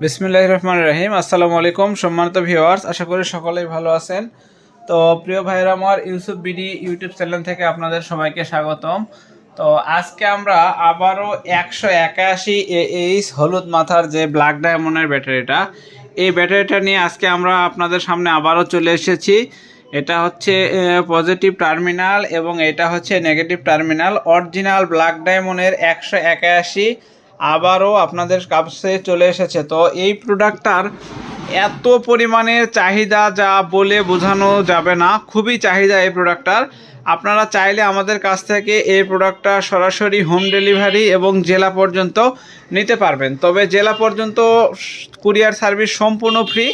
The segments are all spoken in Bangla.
বিসমিল্লাহ রহমান রহিম। আসসালামু আলাইকুম, সম্মানিত ভিউয়ার্স আশা করি সকলেই ভালো আছেন। তো প্রিয় ভাইরা আমার ইউসুফ বিডি ইউটিউব চ্যানেল থেকে আপনাদের সবাইকে স্বাগতম। তো আজকে আমরা আবারও একশো একাশি এইচ হলুদ মাথার যে ব্ল্যাক ডায়মন্ডের ব্যাটারিটা, এই ব্যাটারিটা নিয়ে আজকে আমরা আপনাদের সামনে আবারও চলে এসেছি। এটা হচ্ছে পজিটিভ টার্মিনাল এবং এটা হচ্ছে নেগেটিভ টার্মিনাল অরিজিনাল ব্ল্যাক ডায়মন্ডের একশো একাশি আবারও আপনাদের কাছে চলে এসেছে। তো এই প্রোডাক্টটার এত পরিমাণের চাহিদা যা বলে বোঝানো যাবে না, খুবই চাহিদা এই প্রোডাক্টটার আপনারা চাইলে আমাদের কাছ থেকে এই প্রোডাক্টটা সরাসরি হোম ডেলিভারি এবং জেলা পর্যন্ত নিতে পারবেন। তবে জেলা পর্যন্ত কুরিয়ার সার্ভিস সম্পূর্ণ ফ্রি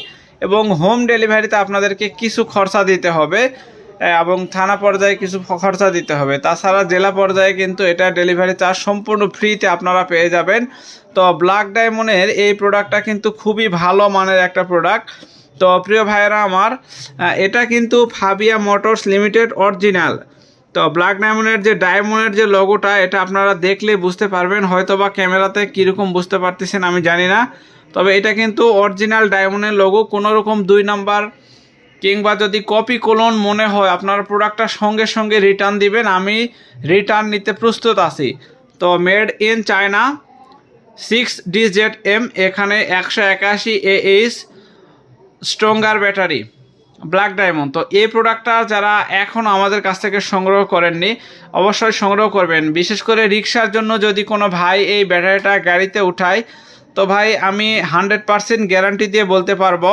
এবং হোম ডেলিভারিতে আপনাদেরকে কিছু খরচা দিতে হবে। এবং থানা পর্যায়ে কিছু খরচা দিতে হবে। তাছাড়া জেলা পর্যায়ে কিন্তু এটা ডেলিভারি চার্জ সম্পূর্ণ ফ্রিতে আপনারা পেয়ে যাবেন। তো ব্ল্যাক ডায়মন্ডের এই প্রোডাক্টটা কিন্তু খুবই ভালো মানের একটা প্রোডাক্ট তো প্রিয় ভাইয়েরা আমার এটা কিন্তু ফাবিয়া মোটরস লিমিটেড অরিজিনাল তো ব্ল্যাক ডায়মন্ডের যে ডায়মন্ডের যে লোগোটা এটা আপনারা দেখলে বুঝতে পারবেন। হয়তো বা ক্যামেরাতে কীরকম বুঝতে পারতেছেন আমি জানি না। তবে এটা কিন্তু অরিজিনাল ডায়মন্ডের লোগো কোনো রকম দুই নাম্বার কিংবা যদি কপি কোলন মনে হয়, আপনার প্রোডাক্টটা সঙ্গে সঙ্গে রিটার্ন দিবেন, আমি রিটার্ন নিতে প্রস্তুত আছি। তো made in China six DZ M এখানে একশো একাশি H stronger battery black diamond তো এই প্রোডাক্টটা যারা এখন আমাদের কাছ থেকে সংগ্রহ করেননি, অবশ্যই সংগ্রহ করবেন। বিশেষ করে রিক্সার জন্য যদি কোনো ভাই এই ব্যাটারিটা গাড়িতে উঠায়, তো ভাই আমি হান্ড্রেড পারসেন্ট গ্যারান্টি দিয়ে বলতে পারব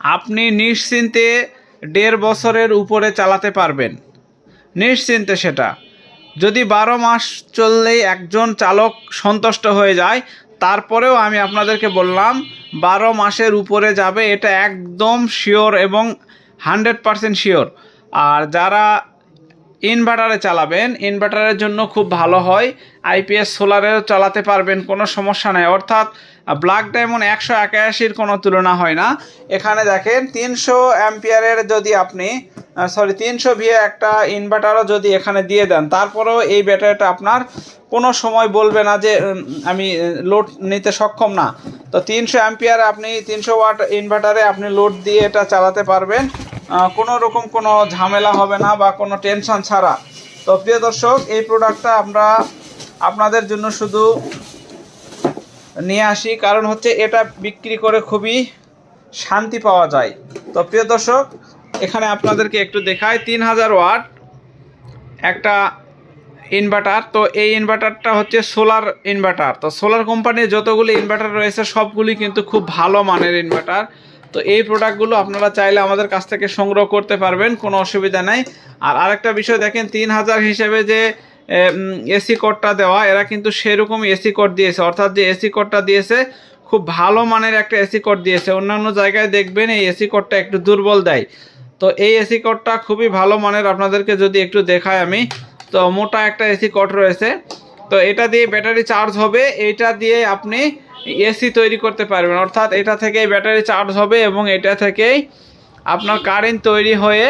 আপনি নিশ্চিন্তে দেড় বছরের উপরে চালাতে পারবেন। নিশ্চিন্তে সেটা। যদি বারো মাস চললেই একজন চালক সন্তুষ্ট হয়ে যায়, তারপরেও আমি আপনাদেরকে বললাম, বারো মাসের উপরে যাবে, এটা একদম শিওর এবং হান্ড্রেড পারসেন্ট শিওর। আর যারা ইনভার্টারে চালাবেন। ইনভার্টারের জন্য খুব ভালো হয়। আইপিএস সোলারেও চালাতে পারবেন, কোনো সমস্যা নেই। অর্থাৎ ব্ল্যাক ডায়মন্ড একশো একাশির কোনো তুলনা হয় না। এখানে দেখেন, তিনশো অ্যাম্পিয়ারের যদি আপনি সরি তিনশো ভিএ একটা ইনভার্টারও যদি এখানে দিয়ে দেন, তারপরেও এই ব্যাটারিটা আপনার কোনো সময় বলবে না যে আমি লোড নিতে সক্ষম না। তো তিনশো অ্যাম্পিয়ার আপনি, তিনশো ওয়াট ইনভার্টারে আপনি লোড দিয়ে এটা চালাতে পারবেন। কোনো রকম কোনো ঝামেলা হবে না বা কোনো টেনশন ছাড়া। তো প্রিয় দর্শক, এই প্রোডাক্টটা আমরা আপনাদের জন্য শুধু নিয়ে আসি। কারণ হচ্ছে এটা বিক্রি করে খুবই শান্তি পাওয়া যায়। তো প্রিয় দর্শক, এখানে আপনাদেরকে একটু দেখাই। তিন হাজার ওয়াট একটা ইনভার্টার তো এই ইনভার্টারটা হচ্ছে সোলার ইনভার্টার তো সোলার কোম্পানির যতগুলি ইনভার্টার রয়েছে, সবগুলি কিন্তু খুব ভালো মানের ইনভার্টার তো এই প্রোডাক্টগুলো আপনারা চাইলে আমাদের কাছ থেকে সংগ্রহ করতে পারবেন, কোনো অসুবিধা নাই। আর আরেকটা বিষয় দেখেন, তিন হাজার হিসেবে যে এসি কোডটা দেওয়া, এরা কিন্তু সেরকমই এসি কোড দিয়েছে। অর্থাৎ যে এসি কোডটা দিয়েছে, খুব ভালো মানের একটা এসি কোড দিয়েছে। অন্যান্য জায়গায় দেখবেন এই এসি কোডটা একটু দুর্বল দেয়। তো এই এসি কোডটা খুবই ভালো মানের, আপনাদেরকে যদি একটু দেখাই আমি। তো মোটা একটা এসি কোড রয়েছে। তো এটা দিয়ে ব্যাটারি চার্জ হবে। এইটা দিয়ে আপনি এসি তৈরি করতে পারবেন। অর্থাৎ এটা থেকেই ব্যাটারি চার্জ হবে এবং এটা থেকেই আপনার কারেন্ট তৈরি হয়ে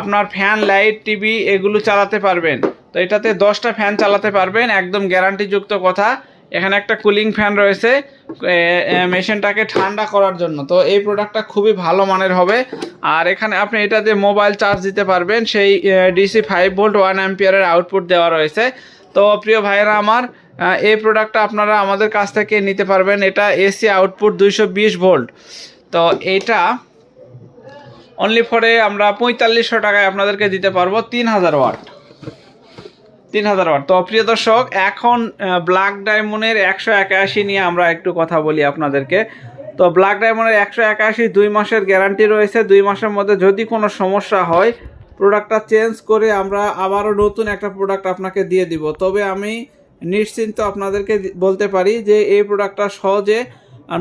আপনার ফ্যান লাইট টিভি এগুলো চালাতে পারবেন। তো এটাতে দশটা ফ্যান চালাতে পারবেন, একদম গ্যারান্টিযুক্ত কথা। এখানে একটা কুলিং ফ্যান রয়েছে মেশিনটাকে ঠান্ডা করার জন্য। তো এই প্রোডাক্টটা খুবই ভালো মানের হবে। আর এখানে আপনি এটা দিয়ে মোবাইল চার্জ দিতে পারবেন। সেই ডিসি ফাইভ ভোল্ট ওয়ান অ্যাম্পিয়ারের আউটপুট দেওয়া রয়েছে। তো প্রিয় ভাইয়েরা আমার এই প্রোডাক্টটা আপনারা আমাদের কাছ থেকে নিতে পারবেন। এটা এসি আউটপুট দুইশো বিশ ভোল্ট তো এটা অনলি ফরে আমরা পঁয়তাল্লিশশো টাকায় আপনাদেরকে দিতে পারব তিন হাজার ওয়াট তিন হাজার ওয়াট তো প্রিয় দর্শক, এখন ব্ল্যাক ডায়মন্ডের একশো একাশি নিয়ে আমরা একটু কথা বলি আপনাদেরকে। তো ব্ল্যাক ডায়মন্ডের একশো একাশি দুই মাসের গ্যারান্টি রয়েছে। দুই মাসের মধ্যে যদি কোনো সমস্যা হয় প্রোডাক্টটা চেঞ্জ করে আমরা আবারও নতুন একটা প্রোডাক্ট আপনাকে দিয়ে দিব। তবে আমি নিশ্চিন্ত আপনাদেরকে বলতে পারি যে এই প্রোডাক্টটা সহজে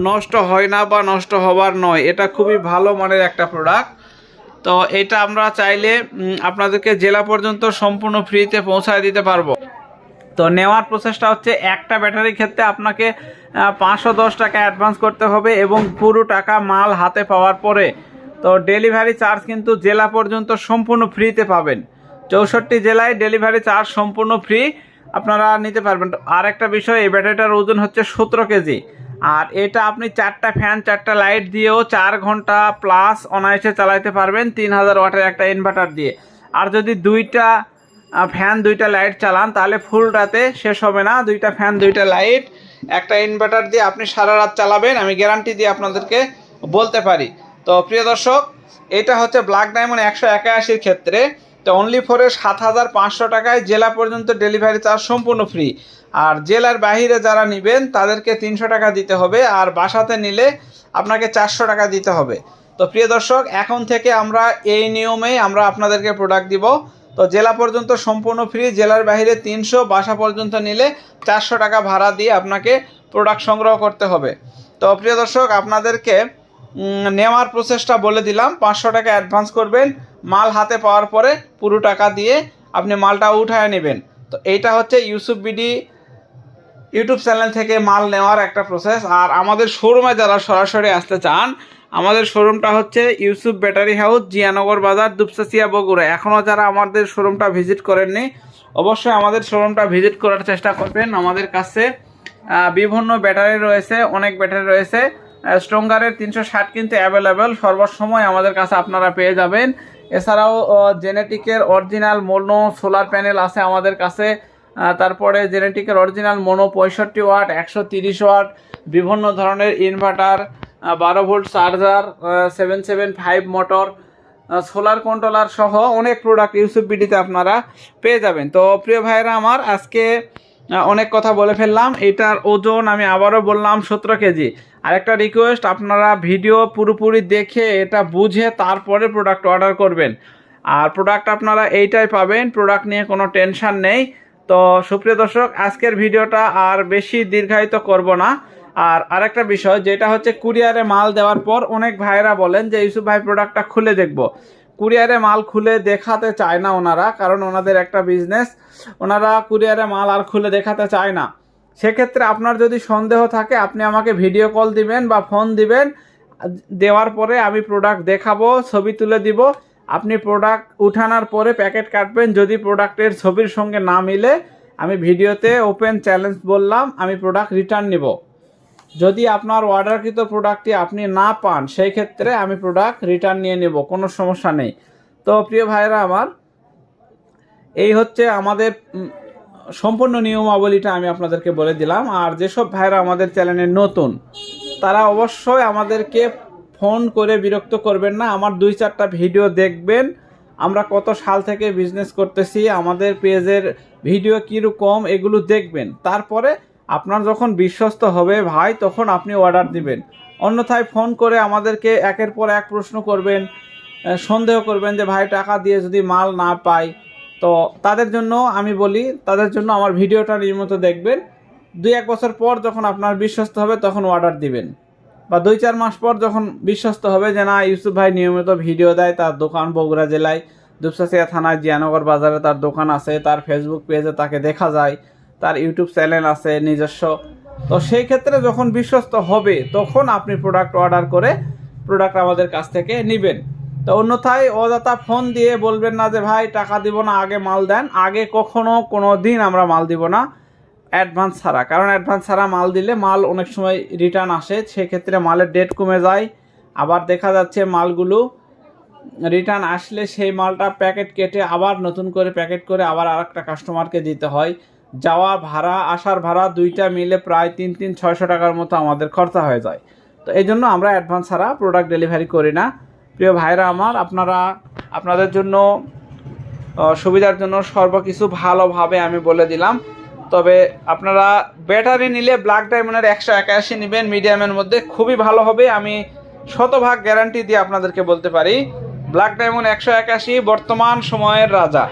নষ্ট হয় না বা নষ্ট হবার নয়। এটা খুবই ভালো মানের একটা প্রোডাক্ট তো এটা আমরা চাইলে আপনাদেরকে জেলা পর্যন্ত সম্পূর্ণ ফ্রিতে পৌঁছায় দিতে পারব। তো নেওয়ার প্রসেসটা হচ্ছে একটা ব্যাটারির ক্ষেত্রে আপনাকে পাঁচশো দশ টাকা অ্যাডভান্স করতে হবে এবং পুরো টাকা মাল হাতে পাওয়ার পরে তো ডেলিভারি চার্জ কিন্তু জেলা পর্যন্ত সম্পূর্ণ ফ্রিতে পাবেন। চৌষট্টি জেলায় ডেলিভারি চার্জ সম্পূর্ণ ফ্রি আপনারা নিতে পারবেন। আর একটা বিষয়, এই ব্যাটারিটার ওজন হচ্ছে সতেরো কেজি। আর এটা আপনি চারটা ফ্যান চারটা লাইট দিয়েও চার ঘণ্টা প্লাস অনায়াসে চালাইতে পারবেন তিন হাজার ওয়াটের একটা ইনভার্টার দিয়ে। আর যদি দুইটা ফ্যান দুইটা লাইট চালান, তাহলে ফুল রাতে শেষ হবে না। দুইটা ফ্যান দুইটা লাইট একটা ইনভার্টার দিয়ে আপনি সারা রাত চালাবেন। আমি গ্যারান্টি দিয়ে আপনাদেরকে বলতে পারি। তো প্রিয় দর্শক, এটা হচ্ছে ব্ল্যাক ডায়মন্ড একশো একাশির ক্ষেত্রে। তো অনলি ফোরে সাত হাজার পাঁচশো টাকায় জেলা পর্যন্ত ডেলিভারি চার্জ সম্পূর্ণ ফ্রি আর জেলার বাহিরে যারা নেবেন, তাদেরকে তিনশো টাকা দিতে হবে। আর বাসাতে নিলে আপনাকে চারশো টাকা দিতে হবে। তো প্রিয় দর্শক, এখন থেকে আমরা এই নিয়মেই আমরা আপনাদেরকে প্রোডাক্ট দিব। তো জেলা পর্যন্ত সম্পূর্ণ ফ্রি জেলার বাহিরে তিনশো, বাসা পর্যন্ত নিলে চারশো টাকা ভাড়া দিয়ে আপনাকে প্রোডাক্ট সংগ্রহ করতে হবে। তো প্রিয় দর্শক, আপনাদেরকে নেওয়ার প্রসেসটা বলে দিলাম। পাঁচশো টাকা অ্যাডভান্স করবেন। মাল হাতে পাওয়ার পরে পুরো টাকা দিয়ে আপনি মালটা উঠায় নেবেন। তো এইটা হচ্ছে ইউসুফ বিডি ইউটিউব চ্যানেল থেকে মাল নেওয়ার একটা প্রসেস আর আমাদের শোরুমে যারা সরাসরি আসতে চান, আমাদের শোরুমটা হচ্ছে ইউসুফ ব্যাটারি হাউস জিয়ানগর বাজার, দুপসাসিয়া, বগুড়া। এখনও যারা আমাদের শোরুমটা ভিজিট করেননি, অবশ্যই আমাদের শোরুমটা ভিজিট করার চেষ্টা করবেন। আমাদের কাছে বিভিন্ন ব্যাটারি রয়েছে, অনেক ব্যাটারি রয়েছে। স্ট্রঙ্গারের তিনশো ষাট কিন্তু অ্যাভেলেবেল সর্বসময় আমাদের কাছে আপনারা পেয়ে যাবেন। এছাড়াও জেনেটিকের অরিজিনাল মোনো সোলার প্যানেল আছে আমাদের কাছে। তারপরে জেনেটিকের অরিজিনাল মোনো পঁয়ষট্টি ওয়াট, একশো তিরিশ ওয়াট, বিভিন্ন ধরনের ইনভার্টার বারো volt charger seven seven five motor solar controller সহ অনেক প্রোডাক্ট ইউসুফ আপনারা পেয়ে যাবেন। তো, প্রিয় ভাইরা আমার, আজকে অনেক কথা বলে ফেললাম। এটার ওজন আমি আবারও বললাম সতেরো কেজি। আর একটা রিকোয়েস্ট আপনারা ভিডিও পুরোপুরি দেখে এটা বুঝে তারপরে প্রোডাক্ট অর্ডার করবেন। আর প্রোডাক্ট আপনারা এইটাই পাবেন প্রোডাক্ট নিয়ে কোনো টেনশন নেই। তো সুপ্রিয় দর্শক, আজকের ভিডিওটা আর বেশি দীর্ঘায়িত করব না। আর আরেকটা বিষয়, যেটা হচ্ছে কুরিয়ারে মাল দেওয়ার পর অনেক ভাইরা বলেন যে, ইউসুফ ভাই প্রোডাক্টটা খুলে দেখব। কুরিয়ারে মাল খুলে দেখাতে চায় না ওনারা, কারণ ওনাদের একটা বিজনেস ওনারা কুরিয়ারে মাল আর খুলে দেখাতে চায় না। সেক্ষেত্রে আপনার যদি সন্দেহ থাকে, আপনি আমাকে ভিডিও কল দিবেন বা ফোন দিবেন, দেওয়ার পরে আমি প্রোডাক্ট দেখাবো, ছবি তুলে দিব। আপনি প্রোডাক্ট উঠানোর পরে প্যাকেট কাটবেন, যদি প্রোডাক্টের ছবির সঙ্গে না মিলে, আমি ভিডিওতে ওপেন চ্যালেঞ্জ বললাম, আমি প্রোডাক্ট রিটার্ন নিব। যদি আপনার অর্ডারকৃত প্রোডাক্টটি আপনি না পান, সেই ক্ষেত্রে আমি প্রোডাক্ট রিটার্ন নিয়ে নেব, কোনো সমস্যা নেই। তো প্রিয় ভাইরা আমার, এই হচ্ছে আমাদের সম্পূর্ণ নিয়মাবলীটা আমি আপনাদেরকে বলে দিলাম। আর যেসব ভাইরা আমাদের চ্যানেলে নতুন, তারা অবশ্যই আমাদেরকে ফোন করে বিরক্ত করবেন না। আমার দুই চারটা ভিডিও দেখবেন। আমরা কত সাল থেকে বিজনেস করতেছি, আমাদের পেজের ভিডিও কীরকম, এগুলো দেখবেন। তারপরে আপনার যখন বিশ্বস্ত হবে, ভাই, তখন আপনি অর্ডার দিবেন। অন্যথায় ফোন করে আমাদেরকে একের পর এক প্রশ্ন করবেন সন্দেহ করবেন যে, ভাই, টাকা দিয়ে যদি মাল না পাই, তো তাদের জন্য আমি বলি, তাদের জন্য আমার ভিডিওটা নিয়মিত দেখবেন। দুই এক বছর পর যখন আপনার বিশ্বস্ত হবে, তখন অর্ডার দিবেন। বা দুই চার মাস পর যখন বিশ্বস্ত হবে, যে, না, ইউসুফ ভাই নিয়মিত ভিডিও দেয় তার দোকান বগুড়া জেলায়, দুপসাসিয়া থানায়, জিয়ানগর বাজারে তার দোকান আছে, তার ফেসবুক পেজে তাকে দেখা যায়। তার ইউটিউব চ্যানেল আছে, নিজস্ব। তো সেই ক্ষেত্রে যখন বিশ্বস্ত হবে, তখন আপনি প্রোডাক্ট অর্ডার করে প্রোডাক্ট আমাদের কাছ থেকে নেবেন। তো অন্যথায় অযথা ফোন দিয়ে বলবেন না যে, ভাই, টাকা দিব না, আগে মাল দেন। আগে কখনো কোনো দিন আমরা মাল দিব না অ্যাডভান্স ছাড়া। কারণ অ্যাডভান্স ছাড়া মাল দিলে মাল অনেক সময় রিটার্ন আসে, সেক্ষেত্রে মালের ডেট কমে যায়। আবার দেখা যাচ্ছে মালগুলো রিটার্ন আসলে সেই মালটা প্যাকেট কেটে আবার নতুন করে প্যাকেট করে আবার আর একটা কাস্টমারকে দিতে হয়। যাওয়া ভাড়া, আসার ভাড়া দুইটা মিলে প্রায় তিন তিন, ছয়শো টাকার মতো আমাদের খরচা হয়ে যায়। তো এই জন্য আমরা অ্যাডভান্স ছাড়া প্রোডাক্ট ডেলিভারি করি না। প্রিয় ভাইরা আমার, আপনারা, আপনাদের জন্য সুবিধার জন্য সর্বকিছু ভালোভাবে আমি বলে দিলাম। তবে আপনারা ব্যাটারি নিলে ব্ল্যাক ডায়মন্ডের একশো একাশি নেবেন মিডিয়ামের মধ্যে খুবই ভালো হবে। আমি শতভাগ গ্যারান্টি দিয়ে আপনাদেরকে বলতে পারি ব্ল্যাক ডায়মন্ড একশো একাশি বর্তমান সময়ের রাজা।